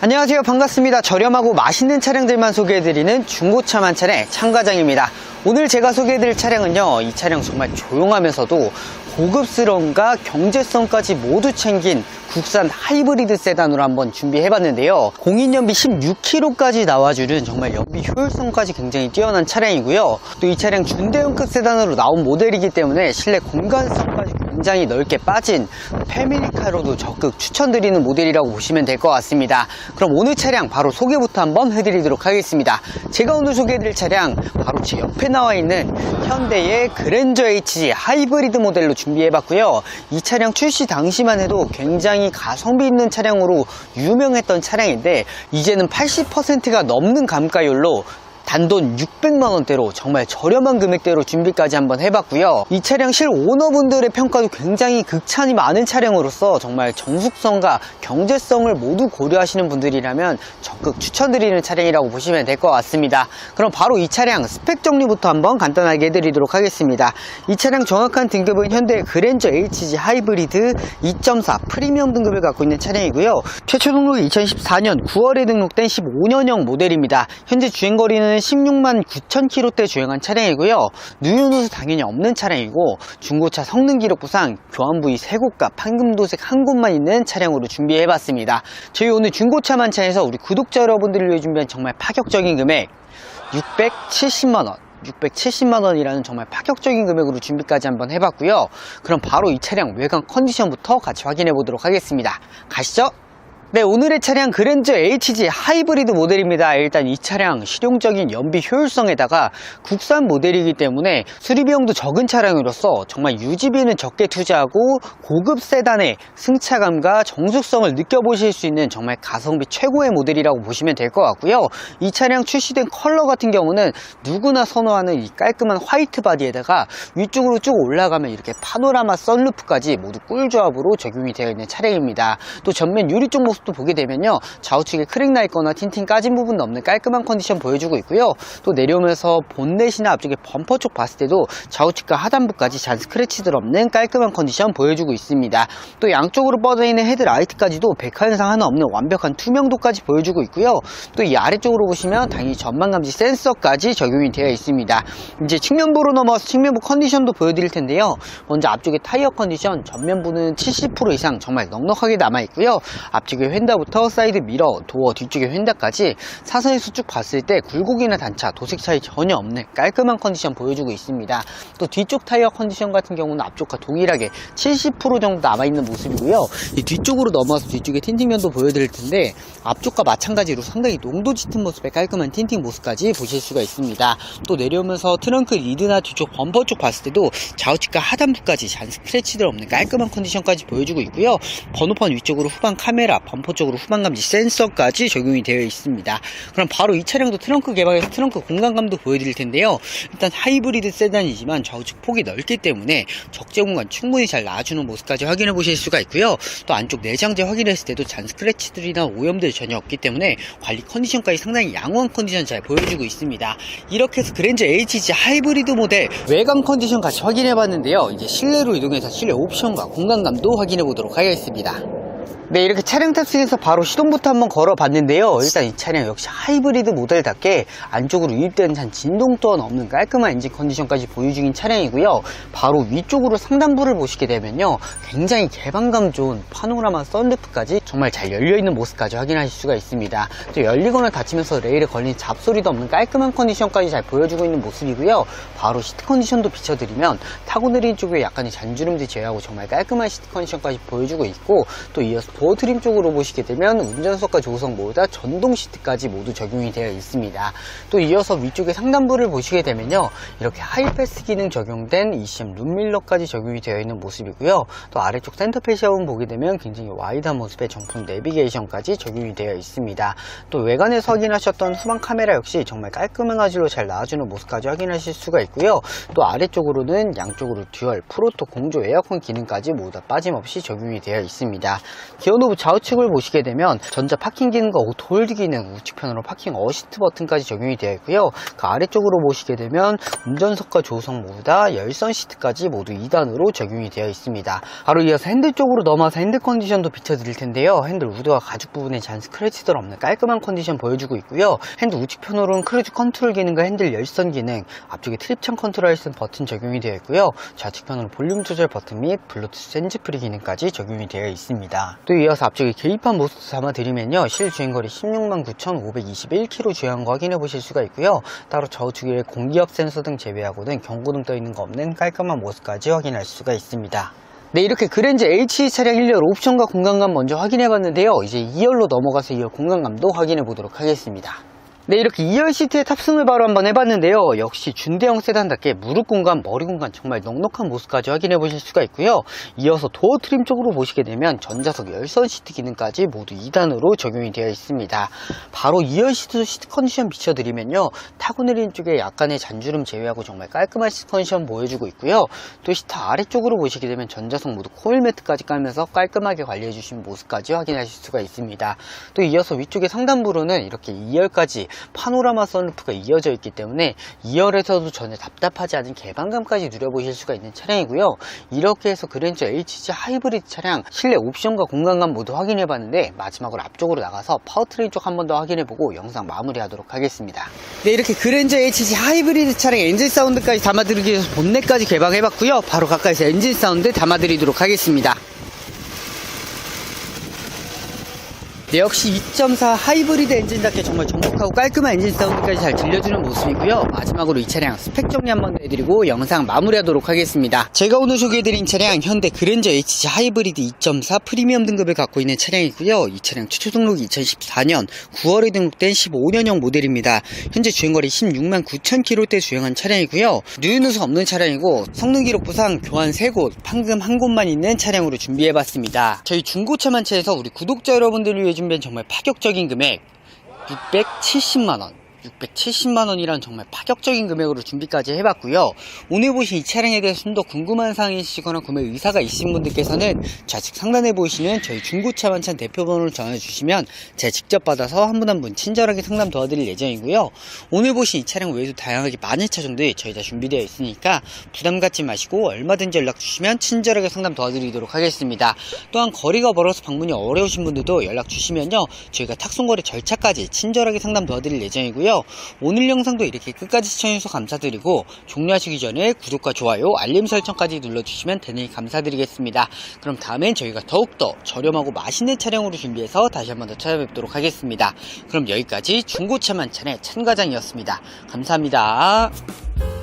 안녕하세요. 반갑습니다. 저렴하고 맛있는 차량들만 소개해드리는 중고차 만찬의 참과장입니다. 오늘 제가 소개해드릴 차량은요 이 차량 정말 조용하면서도 고급스러움과 경제성까지 모두 챙긴 국산 하이브리드 세단으로 한번 준비해봤는데요. 공인연비 16km까지 나와주는 정말 연비 효율성까지 굉장히 뛰어난 차량이고요. 또 이 차량 준대형급 세단으로 나온 모델이기 때문에 실내 공간성까지 굉장히 넓게 빠진 패밀리카로도 적극 추천드리는 모델이라고 보시면 될 것 같습니다. 그럼 오늘 차량 바로 소개부터 한번 해드리도록 하겠습니다. 제가 오늘 소개해드릴 차량 바로 제 옆에 나와 있는 현대의 그랜저 HG 하이브리드 모델로 준비해봤고요. 이 차량 출시 당시만 해도 굉장히 가성비 있는 차량으로 유명했던 차량인데 이제는 80%가 넘는 감가율로 단돈 600만 원대로 정말 저렴한 금액대로 준비까지 한번 해봤고요. 이 차량 실 오너분들의 평가도 굉장히 극찬이 많은 차량으로서 정말 정숙성과 경제성을 모두 고려하시는 분들이라면 적극 추천드리는 차량이라고 보시면 될 것 같습니다. 그럼 바로 이 차량 스펙 정리부터 한번 간단하게 해드리도록 하겠습니다. 이 차량 정확한 등급은 현대 그랜저 HG 하이브리드 2.4 프리미엄 등급을 갖고 있는 차량이고요. 최초 등록이 2014년 9월에 등록된 15년형 모델입니다. 현재 주행거리는 16만 9천 킬로대 주행한 차량이고요. 누유 누수 당연히 없는 차량이고 중고차 성능 기록부상 교환 부위 3곳과 판금도색 한 곳만 있는 차량으로 준비해봤습니다. 저희 오늘 중고차 만찬에서 우리 구독자 여러분들을 위해 준비한 정말 파격적인 금액 670만원 670만원이라는 정말 파격적인 금액으로 준비까지 한번 해봤고요. 그럼 바로 이 차량 외관 컨디션부터 같이 확인해 보도록 하겠습니다. 가시죠. 네, 오늘의 차량 그랜저 HG 하이브리드 모델입니다. 일단 이 차량 실용적인 연비 효율성에다가 국산 모델이기 때문에 수리비용도 적은 차량으로서 정말 유지비는 적게 투자하고 고급 세단의 승차감과 정숙성을 느껴보실 수 있는 정말 가성비 최고의 모델이라고 보시면 될 것 같고요. 이 차량 출시된 컬러 같은 경우는 누구나 선호하는 이 깔끔한 화이트 바디에다가 위쪽으로 쭉 올라가면 이렇게 파노라마 썬루프까지 모두 꿀조합으로 적용이 되어 있는 차량입니다. 또 전면 유리 쪽 모습도 보게 되면요. 좌우측에 크랙 나 있거나 틴팅 까진 부분도 없는 깔끔한 컨디션 보여주고 있고요. 또 내려오면서 본넷이나 앞쪽에 범퍼 쪽 봤을 때도 좌우측과 하단부까지 잔 스크래치들 없는 깔끔한 컨디션 보여주고 있습니다. 또 양쪽으로 뻗어있는 헤드라이트까지도 백화 현상 하나 없는 완벽한 투명도까지 보여주고 있고요. 또 이 아래쪽으로 보시면 당연히 전방감지 센서까지 적용이 되어 있습니다. 이제 측면부로 넘어와서 측면부 컨디션도 보여드릴 텐데요. 먼저 앞쪽에 타이어 컨디션 전면부는 70% 이상 정말 넉넉하게 남아 있고요. 앞쪽에 휀다부터 사이드 미러, 도어, 뒤쪽에 휀다까지 사선에서 쭉 봤을 때 굴곡이나 단차, 도색 차이 전혀 없는 깔끔한 컨디션 보여주고 있습니다. 또 뒤쪽 타이어 컨디션 같은 경우는 앞쪽과 동일하게 70% 정도 남아있는 모습이고요. 이 뒤쪽으로 넘어와서 뒤쪽에 틴팅면도 보여드릴 텐데 앞쪽과 마찬가지로 상당히 농도 짙은 모습의 깔끔한 틴팅 모습까지 보실 수가 있습니다. 또 내려오면서 트렁크 리드나 뒤쪽 범퍼 쪽 봤을 때도 좌우측과 하단부까지 잔 스크래치들 없는 깔끔한 컨디션까지 보여주고 있고요. 번호판 위쪽으로 후방 카메라, 범퍼 쪽으로 후방 감지 센서까지 적용이 되어 있습니다. 그럼 바로 이 차량도 트렁크 개방해서 트렁크 공간감도 보여드릴 텐데요. 일단 하이브리드 세단이지만 좌우측 폭이 넓기 때문에 적재 공간 충분히 잘 놔주는 모습까지 확인해 보실 수가 있고요. 또 안쪽 내장재 확인했을 때도 잔 스크래치들이나 오염들 전혀 없기 때문에 관리 컨디션까지 상당히 양호한 컨디션 잘 보여주고 있습니다. 이렇게 해서 그랜저 HG 하이브리드 모델 외관 컨디션 같이 확인해 봤는데요. 이제 실내로 이동해서 실내 옵션과 공간감도 확인해 보도록 하겠습니다. 네 이렇게 차량 탑승해서 바로 시동부터 한번 걸어봤는데요. 일단 이 차량 역시 하이브리드 모델답게 안쪽으로 유입된 잔 진동 또한 없는 깔끔한 엔진 컨디션까지 보유 중인 차량이고요. 바로 위쪽으로 상단부를 보시게 되면요. 굉장히 개방감 좋은 파노라마 썬루프까지 정말 잘 열려있는 모습까지 확인하실 수가 있습니다. 또 열리거나 닫히면서 레일에 걸린 잡소리도 없는 깔끔한 컨디션까지 잘 보여주고 있는 모습이고요. 바로 시트 컨디션도 비춰드리면 타고 내린 쪽에 약간의 잔주름들 제외하고 정말 깔끔한 시트 컨디션까지 보여주고 있고 또이 어서 도어 트림 쪽으로 보시게 되면 운전석과 조수석 모두 다 전동 시트까지 모두 적용이 되어 있습니다. 또 이어서 위쪽에 상단부를 보시게 되면요. 이렇게 하이패스 기능 적용된 ECM 룸밀러까지 적용이 되어 있는 모습이고요. 또 아래쪽 센터 패시아운 보게 되면 굉장히 와이드한 모습의 정품 내비게이션까지 적용이 되어 있습니다. 또 외관에서 확인하셨던 후방 카메라 역시 정말 깔끔한 화질로 잘 나와주는 모습까지 확인하실 수가 있고요. 또 아래쪽으로는 양쪽으로 듀얼, 프로토, 공조, 에어컨 기능까지 모두 다 빠짐없이 적용이 되어 있습니다. 기어 노브 좌우측을 보시게 되면 전자 파킹 기능과 오토 홀드 기능, 우측편으로 파킹 어시스트 버튼까지 적용이 되어 있고요. 그 아래쪽으로 보시게 되면 운전석과 조수석 모두 다 열선 시트까지 모두 2단으로 적용이 되어 있습니다. 바로 이어서 핸들 쪽으로 넘어와서 핸들 컨디션도 비춰 드릴 텐데요. 핸들 우드와 가죽 부분에 잔 스크래치들 없는 깔끔한 컨디션 보여주고 있고요. 핸들 우측편으로는 크루즈 컨트롤 기능과 핸들 열선 기능, 앞쪽에 트립창 컨트롤 있는 버튼 적용이 되어 있고요. 좌측편으로 볼륨 조절 버튼 및 블루투스 핸즈프리 기능까지 적용이 되어 있습니다. 또 이어서 앞쪽에 계기판 모습 담아드리면요. 실주행거리 16만 9,521km 주행한 거 확인해 보실 수가 있고요. 따로 좌우측에 공기압 센서 등 제외하고는 경고등 떠 있는 거 없는 깔끔한 모습까지 확인할 수가 있습니다. 네, 이렇게 그랜저 H 차량 1열 옵션과 공간감 먼저 확인해 봤는데요. 이제 2열로 넘어가서 2열 공간감도 확인해 보도록 하겠습니다. 네, 이렇게 2열 시트에 탑승을 바로 한번 해봤는데요. 역시 준대형 세단답게 무릎 공간, 머리 공간 정말 넉넉한 모습까지 확인해 보실 수가 있고요. 이어서 도어 트림 쪽으로 보시게 되면 전자석 열선 시트 기능까지 모두 2단으로 적용이 되어 있습니다. 바로 2열 시트 시트 컨디션 비춰드리면요. 타고 내리는 쪽에 약간의 잔주름 제외하고 정말 깔끔한 시트 컨디션 보여주고 있고요. 또 시트 아래쪽으로 보시게 되면 전자석 모두 코일 매트까지 깔면서 깔끔하게 관리해 주신 모습까지 확인하실 수가 있습니다. 또 이어서 위쪽에 상단부로는 이렇게 2열까지 파노라마 선루프가 이어져 있기 때문에 2열에서도 전혀 답답하지 않은 개방감까지 누려보실 수가 있는 차량이고요. 이렇게 해서 그랜저 HG 하이브리드 차량 실내 옵션과 공간감 모두 확인해 봤는데 마지막으로 앞쪽으로 나가서 파워트레인 쪽 한 번 더 확인해 보고 영상 마무리 하도록 하겠습니다. 네 이렇게 그랜저 HG 하이브리드 차량 엔진 사운드까지 담아드리기 위해서 본넷까지 개방해 봤고요. 바로 가까이서 엔진 사운드 담아드리도록 하겠습니다. 네, 역시 2.4 하이브리드 엔진답게 정말 정확하고 깔끔한 엔진 사운드까지 잘 들려주는 모습이고요. 마지막으로 이 차량 스펙 정리 한번 해드리고 영상 마무리하도록 하겠습니다. 제가 오늘 소개해드린 차량 현대 그랜저 HG 하이브리드 2.4 프리미엄 등급을 갖고 있는 차량이고요. 이 차량 최초 등록이 2014년 9월에 등록된 15년형 모델입니다. 현재 주행거리 16만 9천 킬로대 주행한 차량이고요. 누유누수 없는 차량이고 성능 기록부상 교환 3곳, 판금 한 곳만 있는 차량으로 준비해봤습니다. 저희 중고차만차에서 우리 구독자 여러분들을 위해 준비한 정말 파격적인 금액 670만원 670만 원이란 정말 파격적인 금액으로 준비까지 해봤고요. 오늘 보신 이 차량에 대해서 좀더 궁금한 사항이 있으시거나 구매 의사가 있으신 분들께서는 좌측 상단에 보이시는 저희 중고차 만찬 대표번호를 전화주시면 제가 직접 받아서 한분 한 분 친절하게 상담 도와드릴 예정이고요. 오늘 보신 이 차량 외에도 다양하게 많은 차종들이 저희 다 준비되어 있으니까 부담 갖지 마시고 얼마든지 연락 주시면 친절하게 상담 도와드리도록 하겠습니다. 또한 거리가 멀어서 방문이 어려우신 분들도 연락 주시면요. 저희가 탁송거래 절차까지 친절하게 상담 도와드릴 예정이 고요. 오늘 영상도 이렇게 끝까지 시청해주셔서 감사드리고 종료하시기 전에 구독과 좋아요, 알림 설정까지 눌러주시면 대단히 감사드리겠습니다. 그럼 다음엔 저희가 더욱더 저렴하고 맛있는 차량으로 준비해서 다시 한 번 더 찾아뵙도록 하겠습니다. 그럼 여기까지 중고차 만찬의 찬과장이었습니다. 감사합니다.